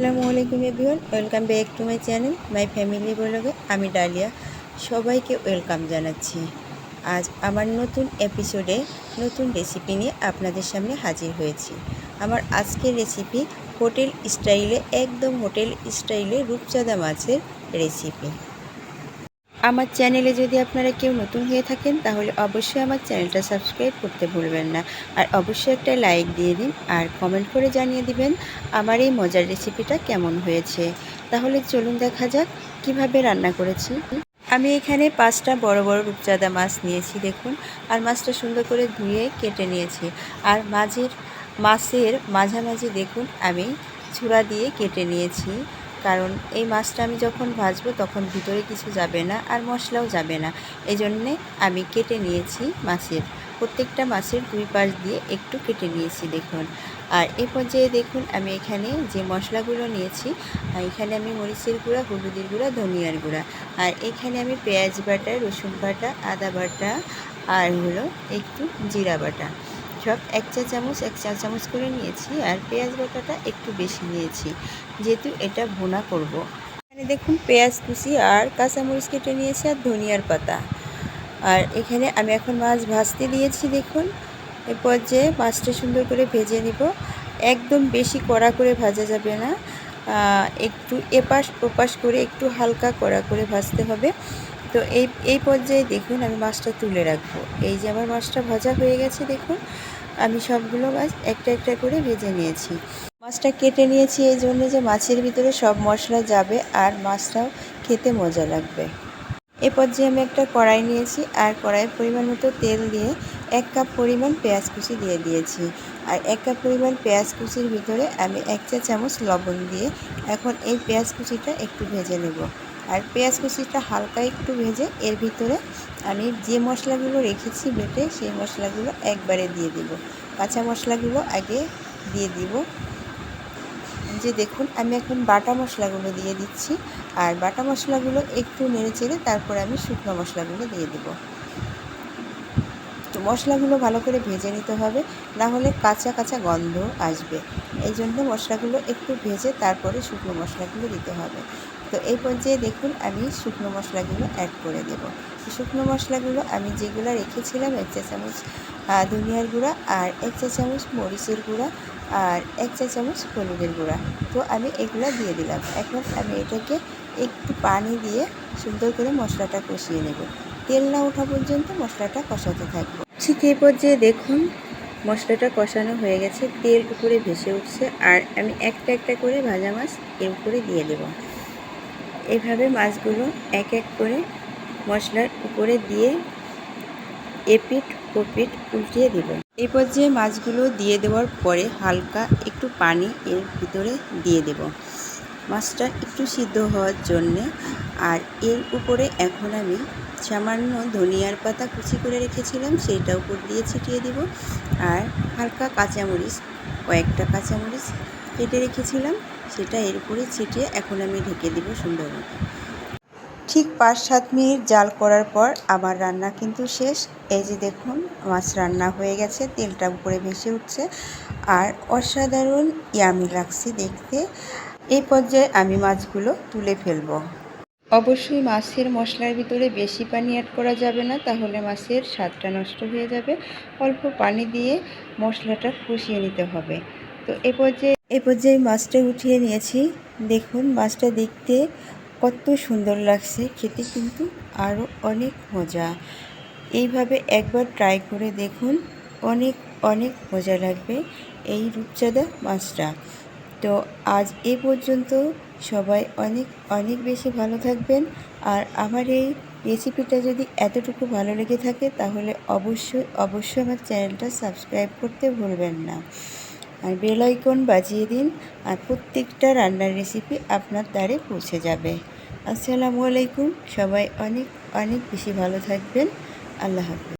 আসসালামু আলাইকুম everyone welcome back to my channel, my family ব্লগে। আমি ডালিয়া, সবাইকে ওয়েলকাম জানাচ্ছি। আজ আমার নতুন এপিসোডে নতুন রেসিপি নিয়ে আপনাদের সামনে হাজির হয়েছি। আমার আজকের রেসিপি হোটেল স্টাইলে, একদম হোটেল স্টাইলে রূপচাঁদা মাছের রেসিপি। আমার চ্যানেলে যদি আপনারা কেউ নতুন হয়ে থাকেন, তাহলে অবশ্যই আমার চ্যানেলটা সাবস্ক্রাইব করতে ভুলবেন না। আর অবশ্যই একটা লাইক দিয়ে দিন আর কমেন্ট করে জানিয়ে দিবেন আমার এই মজার রেসিপিটা কেমন হয়েছে। তাহলে চলুন দেখা যাক কীভাবে রান্না করেছি। আমি এখানে পাঁচটা বড় বড় রূপচাঁদা মাছ নিয়েছি, দেখুন। আর মাছটা সুন্দর করে ধুয়ে কেটে নিয়েছি। আর মাঝের মাছের মাঝামাঝি, দেখুন, আমি ছুরা দিয়ে কেটে নিয়েছি। কারণ এই মাছটা আমি যখন ভাজবো তখন ভিতরে কিছু যাবে না আর মশলাও যাবে না। এই জন্যে আমি কেটে নিয়েছি মাছের। প্রত্যেকটা মাছের দুই পাশ দিয়ে একটু কেটে নিয়েছি দেখুন। আর এই পর্যায়ে দেখুন আমি এখানে যে মশলাগুলো নিয়েছি এখানে আমি মরিচের গুঁড়া, হলুদের গুঁড়া, ধনিয়ার গুঁড়া। আর এখানে আমি পেঁয়াজ বাটা, রসুন বাটা, আদা বাটা, আর হলো একটু জিরা বাটা। সব এক চা চামচ, এক চা চামচ করে নিয়েছি আর পেঁয়াজ বাটাটা একটু বেশি নিয়েছি, যেহেতু এটা ভুনা করব। এখানে দেখুন পেঁয়াজ কুচি আর কাঁচামরিচ কেটে নিয়েছি আর ধনিয়ার পাতা। আর এখানে আমি এখন মাছ ভাজতে দিয়েছি, দেখুন। এরপর যে মাছটা সুন্দর করে ভেজে নিব। একদম বেশি কড়া করে ভাজা যাবে না। একটু এপাশ ওপাশ করে একটু হালকা কড়া করে ভাজতে হবে। তো এই এই পর্যায়ে দেখুন আমি মাছটা তুলে রাখব। এই যে আমার মাছটা ভাজা হয়ে গেছে দেখুন, আমি সবগুলো মাছ একটা একটা করে ভেজে নিয়েছি। মাছটা কেটে নিয়েছি এই জন্য যে মাছের ভিতরে সব মশলা যাবে আর মাছটাও খেতে মজা লাগবে। এ পর্যায়ে আমি একটা কড়াই নিয়েছি আর কড়াইয়ের পরিমাণ মতো তেল দিয়ে এক কাপ পরিমাণ পেঁয়াজ কুচি দিয়ে দিয়েছি। আর এক কাপ পরিমাণ পেঁয়াজ কুচির ভিতরে আমি এক চা চামচ লবণ দিয়ে এখন এই পেঁয়াজ কুচিটা একটু ভেজে নেব। আর পেঁয়াজ কুচিটা হালকা একটু ভেজে এর ভিতরে আমি যে মশলাগুলো রেখেছি বেটে সেই মশলাগুলো একবারে দিয়ে দিব। কাঁচা মশলাগুলো আগে দিয়ে দিব। যে দেখুন, আমি এখন বাটা মশলাগুলো দিয়ে দিচ্ছি। আর বাটা মশলাগুলো একটু নেড়ে চেড়ে তারপরে আমি শুকনো মশলাগুলো দিয়ে দেব। তো মশলাগুলো ভালো করে ভেজে নিতে হবে, না হলে কাঁচা কাঁচা গন্ধ আসবে। এই জন্য মশলাগুলো একটু ভেজে তারপরে শুকনো মশলাগুলো দিতে হবে। তো এই পর্যায়ে দেখুন আমি শুকনো মশলাগুলো অ্যাড করে দেব। শুকনো মশলাগুলো আমি যেগুলো রেখেছিলাম, এক চা চামচ ধনিয়ার গুঁড়া আর এক চা চামচ মরিচের গুঁড়া আর এক চা চামচ হলুদের গুঁড়া। তো আমি এগুলো দিয়ে দিলাম। এখন আমি এটাকে একটু পানি দিয়ে সুন্দর করে মশলাটা কষিয়ে নেব। তেল না ওঠা পর্যন্ত মশলাটা কষাতে থাকব। ঠিক এই পর্যায়ে দেখুন মশলাটা কষানো হয়ে গেছে। তেল উপরে ভেসে উঠছে আর আমি একটা একটা করে ভাজা মাছ এর উপরে দিয়ে দেব। এভাবে মাছগুলো এক এক করে মশলার উপরে দিয়ে এপিট ওপিট উল্টিয়ে দেব। এই পর্যায়ে মাছগুলো দিয়ে দেওয়ার পরে হালকা একটু পানি এর ভিতরে দিয়ে দেব। মাছটা একটু সিদ্ধ হওয়ার জন্যে আর এর উপরে এখন আমি সামান্য ধনিয়ার পাতা কুচি করে রেখেছিলাম, সেইটা উপর দিয়ে ছিটিয়ে দিব। আর হালকা কাঁচামরিচ, কয়েকটা কাঁচামরিচ কেটে রেখেছিলাম। সেটা এর উপরে ছিটিয়ে এখন আমি ঢেকে দিব সুন্দরভাবে ঠিক পাঁচ সাত মিনিট জাল করার পর আমার রান্না কিন্তু শেষ। এই যে দেখুন, মাছ রান্না হয়ে গেছে, তেলটা উপরে ভেসে উঠছে। আর অসাধারণ ইয়ামি লাগছে দেখতে। এই পর্যায়ে আমি মাছগুলো তুলে ফেলব। অবশ্যই মাছের মশলার ভিতরে বেশি পানি অ্যাড করা যাবে না, তাহলে মাছের স্বাদটা নষ্ট হয়ে যাবে। অল্প পানি দিয়ে মশলাটা কষিয়ে নিতে হবে। তো এ পর্যায়ে এ পর্যায়ে মাছটা উঠিয়ে নিয়েছি। দেখুন, মাছটা দেখতে কত সুন্দর লাগছে। খেতে কিন্তু আরও অনেক মজা। এইভাবে একবার ট্রাই করে দেখুন, অনেক অনেক মজা লাগবে এই রূপচাঁদা মাছটা। তো আজ এ পর্যন্ত সবাই অনেক অনেক বেশি ভালো থাকবেন। আর আমার এই রেসিপিটা যদি এতটুকু ভালো লেগে থাকে, তাহলে অবশ্যই অবশ্যই আমার চ্যানেলটা সাবস্ক্রাইব করতে ভুলবেন না। আর বেলাইকন বাজিয়ে দিন আর প্রত্যেকটা রান্নার রেসিপি আপনার দ্বারে পৌঁছে যাবে। আসসালামু আলাইকুম, সবাই অনেক অনেক বেশি ভালো থাকবেন। আল্লাহ হাফিজ।